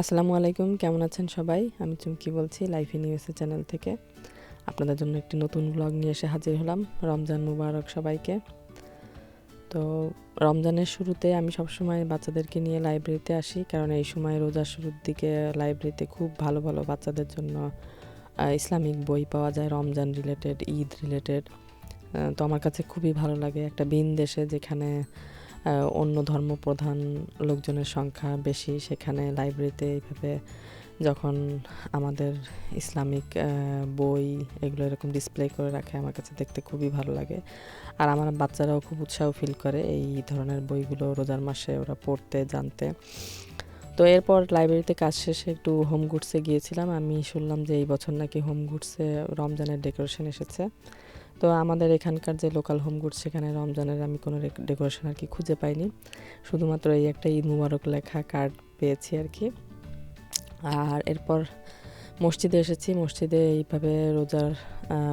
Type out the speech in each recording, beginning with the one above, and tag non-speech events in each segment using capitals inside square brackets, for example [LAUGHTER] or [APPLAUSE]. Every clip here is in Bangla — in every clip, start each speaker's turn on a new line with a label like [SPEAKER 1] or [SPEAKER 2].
[SPEAKER 1] আসসালামু আলাইকুম, কেমন আছেন সবাই? আমি চুমকি বলছি, লাইফ ইন ইউএসএ চ্যানেল থেকে। আপনাদের জন্য একটি নতুন ব্লগ নিয়ে এসে হাজির হলাম, রমজান মুবারক সবাইকে। তো, রমজানের শুরুতে আমি সবসময় বাচ্চাদেরকে নিয়ে লাইব্রেরিতে আসি, কারণ এই সময় রোজার শুরুর দিকে লাইব্রেরিতে খুব ভালো ভালো বাচ্চাদের জন্য ইসলামিক বই পাওয়া যায়, রমজান রিলেটেড ঈদ রিলেটেড তো আমার কাছে খুবই ভালো লাগে একটা বিন দেশে যেখানে অন্য ধর্মপ্রধান লোকজনের সংখ্যা বেশি। সেখানে লাইব্রেরিতে এইভাবে যখন আমাদের ইসলামিক বই এগুলো এরকম ডিসপ্লে করে রাখে, আমার কাছে দেখতে খুবই ভালো লাগে। আর আমার বাচ্চারাও খুব উৎসাহ ফিল করে এই ধরনের বইগুলো রোজার মাসে ওরা পড়তে, জানতে। তো এরপর লাইব্রেরিতে কাজ শেষে একটু হোম গুডসে গিয়েছিলাম। আমি শুনলাম যে এই বছর নাকি হোম গুডসে রমজানের ডেকোরেশন এসেছে। তো আমাদের এখানকার যে লোকাল হোম গুডস সেখানে রমজানের আমি কোনো ডেকোরেশন আর কি খুঁজে পাইনি। শুধুমাত্র এই একটা ঈদ মুবারক লেখা কার্ড পেয়েছি আর কি। আর এরপর মসজিদে এসেছি। মসজিদে এইভাবে রোজার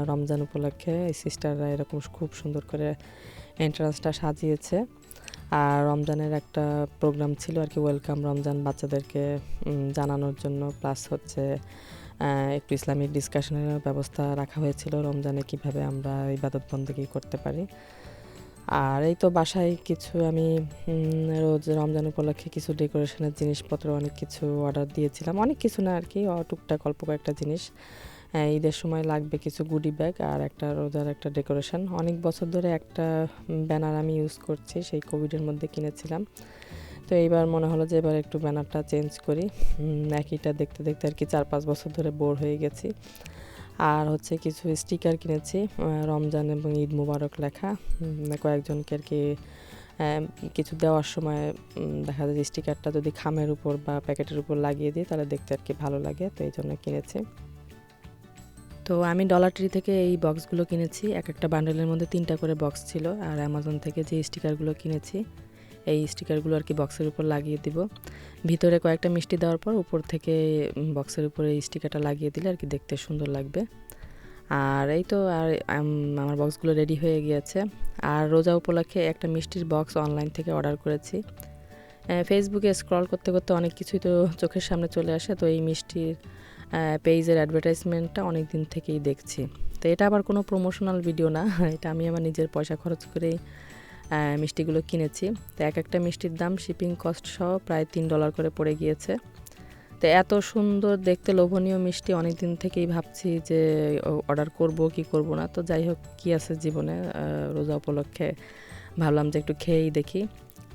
[SPEAKER 1] রমজান উপলক্ষে এই সিস্টাররা এরকম খুব সুন্দর করে এন্ট্রান্সটা সাজিয়েছে। আর রমজানের একটা প্রোগ্রাম ছিল আর কি ওয়েলকাম রমজান বাচ্চাদেরকে জানানোর জন্য। প্লাস হচ্ছে একটু ইসলামিক ডিসকাশনের ব্যবস্থা রাখা হয়েছিল রমজানে কীভাবে আমরা ইবাদত বন্দী করতে পারি। আর এই তো বাসায় কিছু আমি রোজ রমজান উপলক্ষে কিছু ডেকোরেশনের জিনিসপত্র, অনেক কিছু অর্ডার দিয়েছিলাম। অনেক কিছু না আর কি টুকটাক অল্প কয়েকটা জিনিস। ঈদের সময় লাগবে কিছু গুডি ব্যাগ আর একটা রোজার একটা ডেকোরেশন অনেক বছর ধরে একটা ব্যানার আমি ইউজ করছি, সেই কোভিডের মধ্যে কিনেছিলাম। তো এইবার মনে হলো যে এবার একটু ব্যানারটা চেঞ্জ করি। একইটা দেখতে দেখতে আর কি চার পাঁচ বছর ধরে বোর হয়ে গেছি। আর হচ্ছে কিছু স্টিকার কিনেছি রমজান এবং ঈদ মুবারক লেখা। কয়েকজনকে আর কি কিছু দেওয়ার সময় দেখা যায় যে স্টিকারটা যদি খামের উপর বা প্যাকেটের উপর লাগিয়ে দিই, তাহলে দেখতে আর কি ভালো লাগে, তো এই জন্য কিনেছি। তো আমি ডলার ট্রি থেকে এই বক্সগুলো কিনেছি। এক একটা বান্ডেলের মধ্যে তিনটা করে বক্স ছিল, আর অ্যামাজন থেকে যে স্টিকারগুলো কিনেছি এই স্টিকারগুলো আর কি বক্সের উপর লাগিয়ে দিব। ভিতরে কয়েকটা মিষ্টি দেওয়ার পর উপর থেকে বক্সের উপরে এই স্টিকারটা লাগিয়ে দিলে আর কি দেখতে সুন্দর লাগবে। আর এই তো আর আমার বক্সগুলো রেডি হয়ে গিয়েছে। আর রোজা উপলক্ষে একটা মিষ্টির বক্স অনলাইন থেকে অর্ডার করেছি। ফেসবুকে স্ক্রল করতে করতে অনেক কিছুই তো চোখের সামনে চলে আসে, তো এই মিষ্টির পেজের অ্যাডভার্টাইজমেন্টটা অনেক দিন থেকেই দেখছি। তো এটা আবার কোনো প্রমোশনাল ভিডিও না, [LAUGHS] এটা আমি আমার নিজের পয়সা খরচ করেই মিষ্টিগুলো কিনেছি। তো এক একটা মিষ্টির দাম শিপিং কস্ট সহ প্রায় তিন ডলার করে পড়ে গিয়েছে। তো এত সুন্দর, দেখতে লোভনীয় মিষ্টি অনেক দিন থেকেই ভাবছি যে অর্ডার করব কি করব না। তো যাই হোক, কী আছে জীবনে রোজা উপলক্ষে ভাবলাম যে একটু খেয়েই দেখি।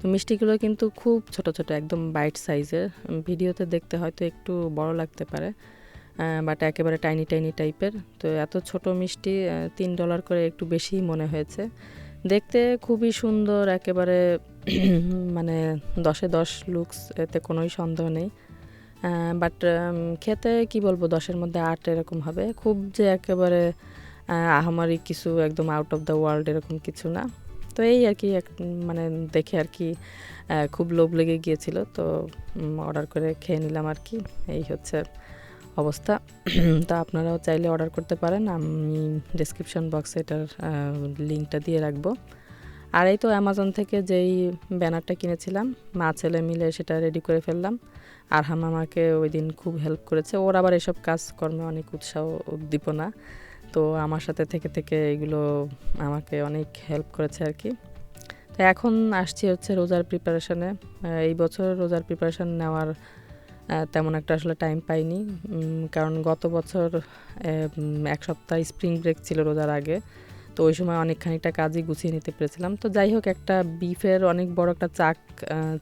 [SPEAKER 1] তো মিষ্টিগুলো কিন্তু খুব ছোট ছোট, একদম বাইট সাইজের ভিডিওতে দেখতে হয়তো একটু বড় লাগতে পারে বাট একেবারে টাইনি টাইনি টাইপের তো এত ছোট মিষ্টি তিন ডলার করে একটু বেশিই মনে হয়েছে। দেখতে খুবই সুন্দর একেবারে [CLEARS THROAT] মানে দশে দশ লুকস এতে কোনোই সন্দেহ নেই। বাট খেতে কি বলব দশের মধ্যে আট এরকম হবে। খুব যে একেবারে আহ, আহামারি কিছু একদম আউট অফ দ্য ওয়ার্ল্ড এরকম কিছু না। তো এই আর কি এক মানে দেখে আর কি খুব লোভ লেগে গিয়েছিল। তো অর্ডার করে খেয়ে নিলাম আর কি। এই হচ্ছে অবস্থা। [CLEARS THROAT] তা আপনারাও চাইলে অর্ডার করতে পারেন। আমি ডিসক্রিপশন বক্সে এটার লিঙ্কটা দিয়ে রাখব। আর এই তো অ্যামাজন থেকে যেই ব্যানারটা কিনেছিলাম, মা ছেলে মিলে সেটা রেডি করে ফেললাম। আর হাম আমাকে ওই দিন খুব হেল্প করেছে। ওর আবার এসব কাজকর্মে অনেক উৎসাহ উদ্দীপনা। তো আমার সাথে থেকে থেকে এগুলো আমাকে অনেক হেল্প করেছে আর কি। তো এখন আসছি হচ্ছে রোজার প্রিপারেশনে এই বছর রোজার প্রিপারেশন নেওয়ার তেমন একটা আসলে টাইম পাইনি। কারণ গত বছর এক সপ্তাহ স্প্রিং ব্রেক ছিল রোজার আগে। তো ওই সময় অনেক খানিকটা কাজই গুছিয়ে নিতে পেরেছিলাম। তো যাই হোক একটা বিফের অনেক বড় একটা চাক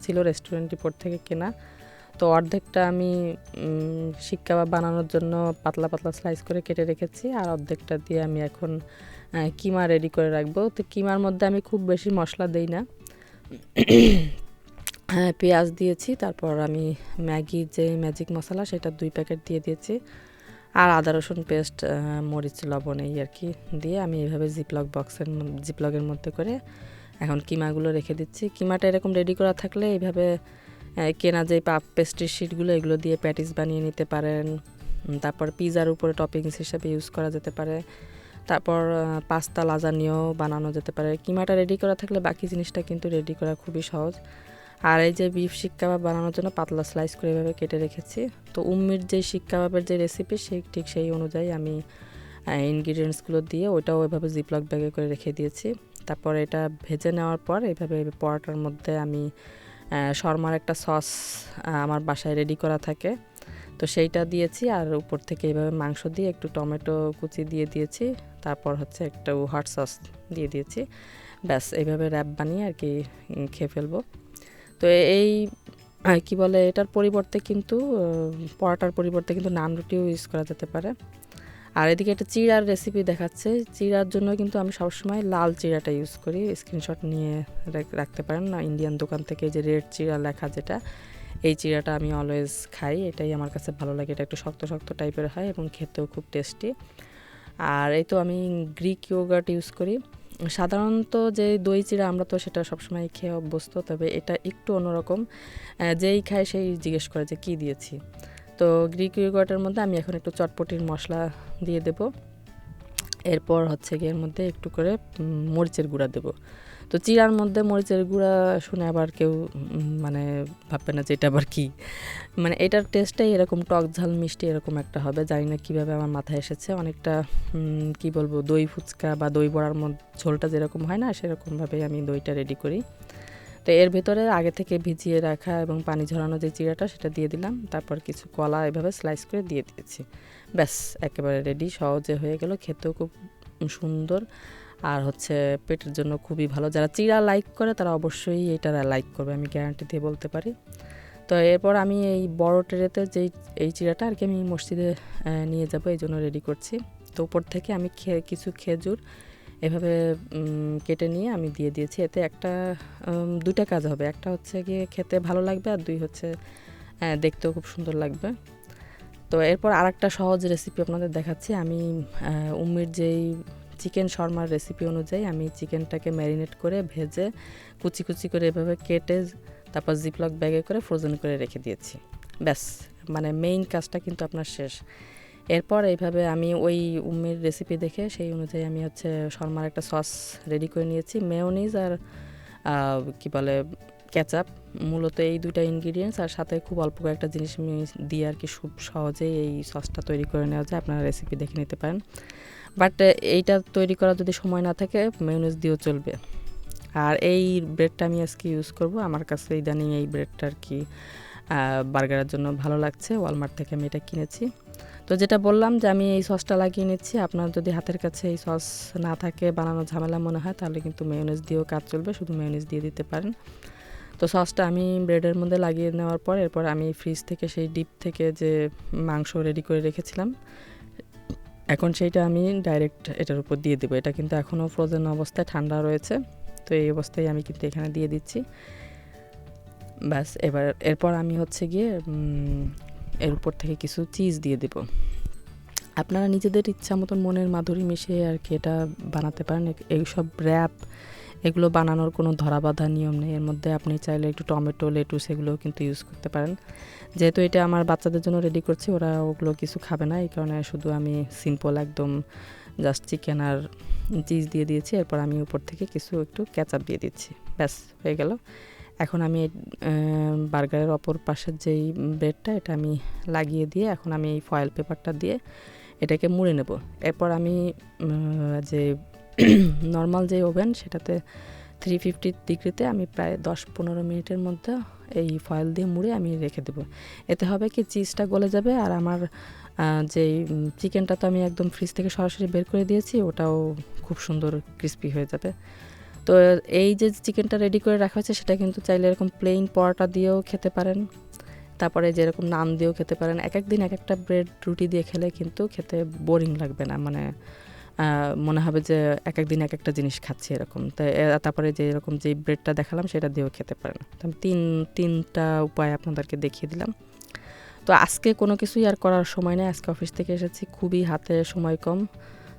[SPEAKER 1] ছিল রেস্টুরেন্ট রিপোর্ট থেকে কেনা। তো অর্ধেকটা আমি উম, শিক কাবাব বানানোর জন্য পাতলা পাতলা স্লাইস করে কেটে রেখেছি। আর অর্ধেকটা দিয়ে আমি এখন কিমা রেডি করে রাখব। তো কিমার মধ্যে আমি খুব বেশি মশলা দেই না। হ্যাঁ পেঁয়াজ দিয়েছি, তারপর আমি ম্যাগির যে ম্যাজিক মশলা সেটা দুই প্যাকেট দিয়ে দিয়েছি। আর আদা, রসুন পেস্ট মরিচ, লবণ এই আর কি দিয়ে আমি এইভাবে জিপলক বক্সের জিপলকের মধ্যে করে এখন কিমাগুলো রেখে দিচ্ছি। কিমাটা এরকম রেডি করা থাকলে এইভাবে কেনা যে পাপ পেস্ট্রি শিটগুলো এগুলো দিয়ে প্যাটিস বানিয়ে নিতে পারেন। তারপর পিজার উপরে টপিংস হিসেবে ইউজ করা যেতে পারে। তারপর পাস্তা লাজানিও বানানো যেতে পারে। কিমাটা রেডি করা থাকলে বাকি জিনিসটা কিন্তু রেডি করা খুবই সহজ। আর এই যে বিফ শিক কাবাব বানানোর জন্য পাতলা স্লাইস করে এভাবে কেটে রেখেছি। তো উম্মির যে শিক কাবাবের যে রেসিপি সেই ঠিক সেই অনুযায়ী আমি ইনগ্রিডিয়েন্টসগুলো দিয়ে ওইটাও ওইভাবে জিপলক ব্যাগে করে রেখে দিয়েছি। তারপর এটা ভেজে নেওয়ার পর এইভাবে পরোটার মধ্যে আমি শর্মার একটা সস আমার বাসায় রেডি করা থাকে। তো সেইটা দিয়েছি আর উপর থেকে এইভাবে মাংস দিয়ে একটু টমেটো কুচি দিয়ে দিয়েছি। তারপর হচ্ছে একটু হট সস দিয়ে দিয়েছি। ব্যাস এইভাবে র্যাপ বানিয়ে আর কি খেয়ে ফেলব। তো এই কি বলে, এটার পরিবর্তে কিন্তু পরোটার পরিবর্তে কিন্তু নান রুটিও ইউজ করা যেতে পারে। আর এদিকে একটা চিড়ার রেসিপি দেখাচ্ছে। চিড়ার জন্য কিন্তু আমি সবসময় লাল চিড়াটা ইউজ করি। স্ক্রিনশট নিয়ে রাখতে পারেন। না ইন্ডিয়ান দোকান থেকে যে রেড চিড়া লেখা যেটা, এই চিড়াটা আমি অলওয়েজ খাই। এটাই আমার কাছে ভালো লাগে। এটা একটু শক্ত শক্ত টাইপের হয় এবং খেতেও খুব টেস্টি আর এই তো আমি গ্রিক ইয়োগার্ট ইউজ করি। সাধারণত যে দই চিড়া আমরা তো সেটা সবসময় খেয়ে অভ্যস্ত, তবে এটা একটু অন্যরকম। যেই খায় সেই জিজ্ঞেস করে যে, কী দিয়েছি? তো গ্রিক ইয়োগার্টের মধ্যে আমি এখন একটু চটপটির মশলা দিয়ে দেব। এরপর হচ্ছে গিয়ে এর মধ্যে একটু করে মরিচের গুঁড়া দেব। তো চিরার মধ্যে মরিচের গুঁড়া শুনে আবার কেউ মানে ভাববে না যে এটা আবার কী। মানে এটার টেস্টটাই এরকম টক ঝাল মিষ্টি এরকম একটা হবে। জানি না কীভাবে আমার মাথায় এসেছে। অনেকটা কি বলব, দই ফুচকা বা দই বড়ার মধ্যে ঝোলটা যেরকম হয় না, সেরকমভাবেই আমি দইটা রেডি করি। তো এর ভেতরে আগে থেকে ভিজিয়ে রাখা এবং পানি ঝরানো যে চিড়াটা সেটা দিয়ে দিলাম। তারপর কিছু কলা এভাবে স্লাইস করে দিয়ে দিয়েছি। ব্যাস, একেবারে রেডি সহজে হয়ে গেল। খেতেও খুব সুন্দর। আর হচ্ছে পেটের জন্য খুবই ভালো। যারা চিড়া লাইক করে, তারা অবশ্যই এটা লাইক করবে, আমি গ্যারান্টি দিয়ে বলতে পারি। তো এরপর আমি এই বড় ট্রেতে যেই, এই চিড়াটা আর কি আমি মসজিদে নিয়ে যাব, এই জন্য রেডি করছি। তো উপর থেকে আমি কিছু খেজুর এভাবে কেটে নিয়ে আমি দিয়ে দিয়েছি। এতে একটা দুইটা কাজ হবে। একটা হচ্ছে গিয়ে খেতে ভালো লাগবে আর দুই হচ্ছে দেখতেও খুব সুন্দর লাগবে। তো এরপর আর একটা সহজ রেসিপি আপনাদের দেখাচ্ছি। আমি উম্মির যেই চিকেন শর্মার রেসিপি অনুযায়ী আমি চিকেনটাকে ম্যারিনেট করে ভেজে কুচি কুচি করে এভাবে কেটে তারপর জিপলক ব্যাগে করে ফ্রোজেন করে রেখে দিয়েছি। ব্যাস মানে মেইন কাজটা কিন্তু আপনার শেষ। এরপর এইভাবে আমি ওই উম্মির রেসিপি দেখে সেই অনুযায়ী আমি হচ্ছে শর্মার একটা সস রেডি করে নিয়েছি। মেয়নিজ আর কি বলে ক্যাচাপ মূলত এই দুইটা ইনগ্রিডিয়েন্টস আর সাথে খুব অল্প কয়েকটা জিনিস দিয়ে আর কি খুব সহজেই এই সসটা তৈরি করে নেওয়া যায়। আপনারা রেসিপি দেখে নিতে পারেন। বাট এইটা তৈরি করা যদি সময় না থাকে মেয়নিজ দিয়েও চলবে। আর এই ব্রেডটা আমি আজকে ইউজ করব। আমার কাছে ইদানিং এই ব্রেডটা আর কি বার্গারের জন্য ভালো লাগছে। ওয়ালমার্ট থেকে আমি এটা কিনেছি। তো যেটা বললাম যে, আমি এই সসটা লাগিয়ে নিচ্ছি। আপনার যদি হাতের কাছে এই সস না থাকে বানানো ঝামেলা মনে হয়, তাহলে কিন্তু মেয়নিজ দিয়েও কাজ চলবে। শুধু মেয়নিজ দিয়ে দিতে পারেন। তো সসটা আমি ব্রেডের মধ্যে লাগিয়ে নেওয়ার পর, এরপর আমি ফ্রিজ থেকে সেই ডিপ থেকে যে মাংস রেডি করে রেখেছিলাম এখন সেইটা আমি ডাইরেক্ট এটার উপর দিয়ে দেবো। এটা কিন্তু এখনও ফ্রোজেন অবস্থায় ঠান্ডা রয়েছে, তো এই অবস্থায় আমি কিন্তু এখানে দিয়ে দিচ্ছি। ব্যাস, এবার এরপর আমি হচ্ছে গিয়ে এর উপর থেকে কিছু চিজ দিয়ে দেব। আপনারা নিজেদের ইচ্ছা মতন মনের মাধুরী মিশিয়ে আর কি এটা বানাতে পারেন। এইসব র্যাপ এগুলো বানানোর কোনো ধরাবাধা নিয়ম নেই। এর মধ্যে আপনি চাইলে একটু টমেটো, লেটুস এগুলোও কিন্তু ইউজ করতে পারেন। যেহেতু এটা আমার বাচ্চাদের জন্য রেডি করছি, ওরা ওগুলো কিছু খাবে না। এই কারণে শুধু আমি সিম্পল একদম জাস্ট চিকেন আর চিজ দিয়ে দিয়েছি। এরপর আমি উপর থেকে কিছু একটু ক্যাচাপ দিয়ে দিচ্ছি। ব্যাস, হয়ে গেল। এখন আমি বার্গারের অপর পাশের যেই ব্রেডটা এটা আমি লাগিয়ে দিয়ে এখন আমি এই ফয়েল পেপারটা দিয়ে এটাকে মুড়ে নেব। এরপর আমি যে [CLEARS THROAT] নর্মাল যে ওভেন, সেটাতে থ্রি ফিফটি ডিগ্রিতে আমি প্রায় দশ পনেরো মিনিটের মধ্যে এই ফয়েল দিয়ে মুড়ে আমি রেখে দেবো। এতে হবে কি চিজটা গলে যাবে আর আমার যেই চিকেনটা তো আমি একদম ফ্রিজ থেকে সরাসরি বের করে দিয়েছি, ওটাও খুব সুন্দর ক্রিস্পি হয়ে যাবে। তো এই যে চিকেনটা রেডি করে রাখা হয়েছে, সেটা কিন্তু চাইলে এরকম প্লেন পরোটা দিয়েও খেতে পারেন। তারপরে যেরকম নাম দিয়েও খেতে পারেন। এক এক দিন এক একটা ব্রেড রুটি দিয়ে খেলে কিন্তু খেতে বোরিং লাগবে না মানে মনে হবে যে এক এক দিন এক একটা জিনিস খাচ্ছি এরকম। তো তারপরে যে এরকম যে ব্রেডটা দেখালাম সেটা দিয়েও খেতে পারেন। তো আমি তিন, তিনটা উপায় আপনাদেরকে দেখিয়ে দিলাম। তো আজকে কোনো কিছুই আর করার সময় নেই। আজকে অফিস থেকে এসেছি, খুবই হাতে সময় কম।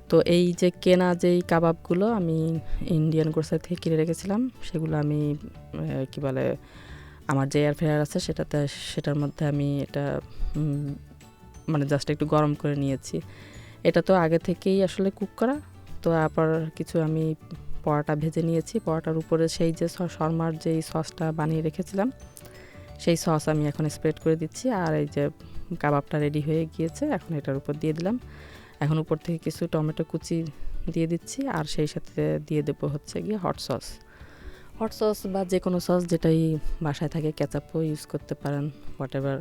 [SPEAKER 1] তো এই যে কেনা যেই কাবাবগুলো আমি ইন্ডিয়ান গ্রোসারি থেকে কিনে রেখেছিলাম, সেগুলো আমি কি বলে, আমার যে এয়ার ফ্রায়ার আছে সেটাতে, সেটার মধ্যে আমি এটা মানে জাস্ট একটু গরম করে নিয়েছি। এটা তো আগে থেকেই আসলে কুক করা। তো তারপর কিছু আমি পরোটা ভেজে নিয়েছি। পরোটার উপরে সেই যে শর্মার যেই সসটা বানিয়ে রেখেছিলাম, সেই সস আমি এখন স্প্রেড করে দিচ্ছি। আর এই যে কাবাবটা রেডি হয়ে গিয়েছে, এখন এটার উপর দিয়ে দিলাম। এখন উপর থেকে কিছু টমেটো কুচি দিয়ে দিচ্ছি। আর সেই সাথে দিয়ে দেবো হচ্ছে গিয়ে হট সস হট সস বা যে কোনো সস যেটাই বাসায় থাকে ক্যাচাপও ইউজ করতে পারেন হোয়াট এভার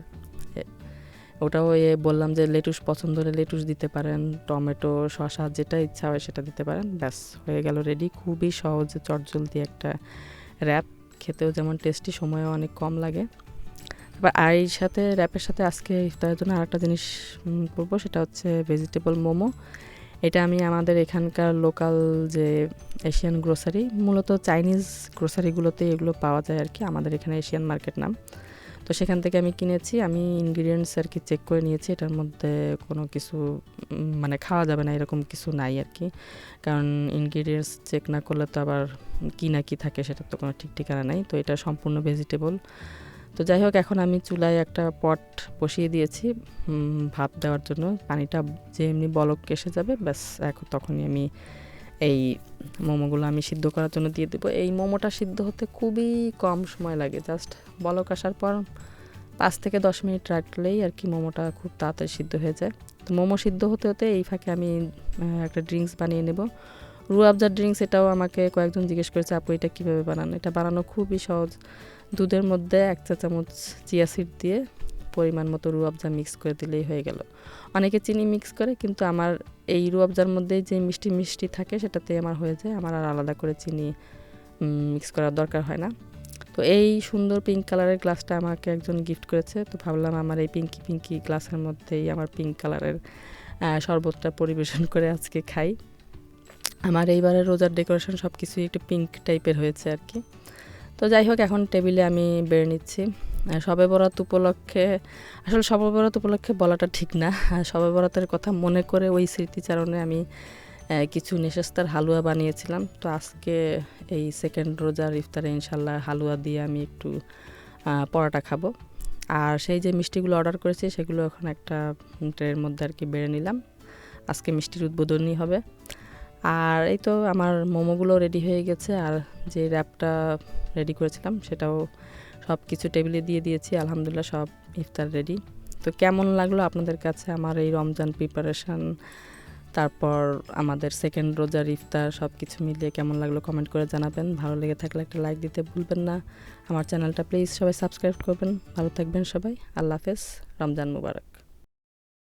[SPEAKER 1] ওটাও এ বললাম যে লেটুস পছন্দ হলে লেটুস দিতে পারেন, টমেটো, শসা যেটা ইচ্ছা হয় সেটা দিতে পারেন। ব্যাস, হয়ে গেল রেডি খুবই সহজে, চটজলদি একটা র্যাপ খেতেও যেমন টেস্টি সময়ও অনেক কম লাগে। এবার আর এই সাথে র্যাপের সাথে আজকে ইফতারের জন্য আরেকটা জিনিস করব, সেটা হচ্ছে ভেজিটেবল মোমো। এটা আমি আমাদের এখানকার লোকাল যে এশিয়ান গ্রোসারি মূলত চাইনিজ গ্রোসারিগুলোতে এগুলো পাওয়া যায় আর কি, আমাদের এখানে এশিয়ান মার্কেট নাম। তো সেখান থেকে আমি কিনেছি, আমি ইনগ্রিডিয়েন্টস আর কি চেক করে নিয়েছি, এটার মধ্যে কোনো কিছু মানে খাওয়া যাবে না, এরকম কিছু নাই আর কি। কারণ ইনগ্রিডিয়েন্টস চেক না করলে তো আবার কী না কী থাকে সেটার তো কোনো ঠিক ঠিকানা নেই, তো এটা সম্পূর্ণ ভেজিটেবল তো যাই হোক, এখন আমি চুলায় একটা পট বসিয়ে দিয়েছি ভাপ দেওয়ার জন্য। পানিটা যে এমনি বলক এসে যাবে, ব্যাস, এখন তখনই আমি এই মোমোগুলো আমি সিদ্ধ করার জন্য দিয়ে দেবো। এই মোমোটা সিদ্ধ হতে খুবই কম সময় লাগে। জাস্ট বলক আসার পর পাঁচ থেকে দশ মিনিট রাখলেই আর কি মোমোটা খুব তাড়াতাড়ি সিদ্ধ হয়ে যায়। তো মোমো সিদ্ধ হতে হতে এই ফাঁকে আমি একটা ড্রিঙ্কস বানিয়ে নেব। রুয়াবজার ড্রিঙ্কস এটাও আমাকে কয়েকজন জিজ্ঞেস করেছে, আপু, এটা কীভাবে বানান? এটা বানানো খুবই সহজ। দুধের মধ্যে এক চা চামচ চিয়া সিড দিয়ে পরিমাণ মতো রুয়াবজা মিক্স করে দিলেই হয়ে গেল। অনেকে চিনি মিক্স করে, কিন্তু আমার এই রুয়াবজার মধ্যে যে মিষ্টি মিষ্টি থাকে সেটাতে আমার হয়ে যায়। আমার আর আলাদা করে চিনি মিক্স করার দরকার হয় না। তো এই সুন্দর পিঙ্ক কালারের গ্লাসটা আমাকে একজন গিফট করেছে। তো ভাবলাম আমার এই পিঙ্কি পিঙ্কি গ্লাসের মধ্যেই আমার পিঙ্ক কালারের শরবতটা পরিবেশন করে আজকে খাই। আমার এইবারের রোজার ডেকোরেশন সব কিছুই একটু পিঙ্ক টাইপের হয়েছে আর কি। তো যাই হোক, এখন টেবিলে আমি বেড়ে নিচ্ছি। শবে বরাত উপলক্ষে, আসলে শবে বরাত উপলক্ষে বলাটা ঠিক না। [LAUGHS] শবে বরাতের কথা মনে করে ওই স্মৃতিচারণে আমি কিছু নেশাস্তার হালুয়া বানিয়েছিলাম। তো আজকে এই সেকেন্ড রোজার ইফতারে ইনশাল্লাহ হালুয়া দিয়ে আমি একটু পরোটা খাব। আর সেই যে মিষ্টিগুলো অর্ডার করেছি সেগুলো এখন একটা ট্রের মধ্যে আর কি বেড়ে নিলাম। আজকে মিষ্টির উদ্বোধনী হবে। আর এই তো আমার মোমোগুলো রেডি হয়ে গেছে। আর যে র্যাপটা রেডি করেছিলাম সেটাও সব কিছু টেবিলে দিয়ে দিয়েছি, আলহামদুলিল্লাহ সব ইফতার রেডি তো কেমন লাগল আপনাদের কাছে আমার এই রমজান প্রিপারেশান তারপর আমাদের সেকেন্ড রোজার ইফতার সব কিছু মিলিয়ে কেমন লাগল কমেন্ট করে জানাবেন। ভালো লেগে থাকলে একটা লাইক দিতে ভুলবেন না। আমার চ্যানেলটা প্লিজ সবাই সাবস্ক্রাইব করবেন। ভালো থাকবেন সবাই। আল্লাহ হাফেজ। রমজান মুবারক।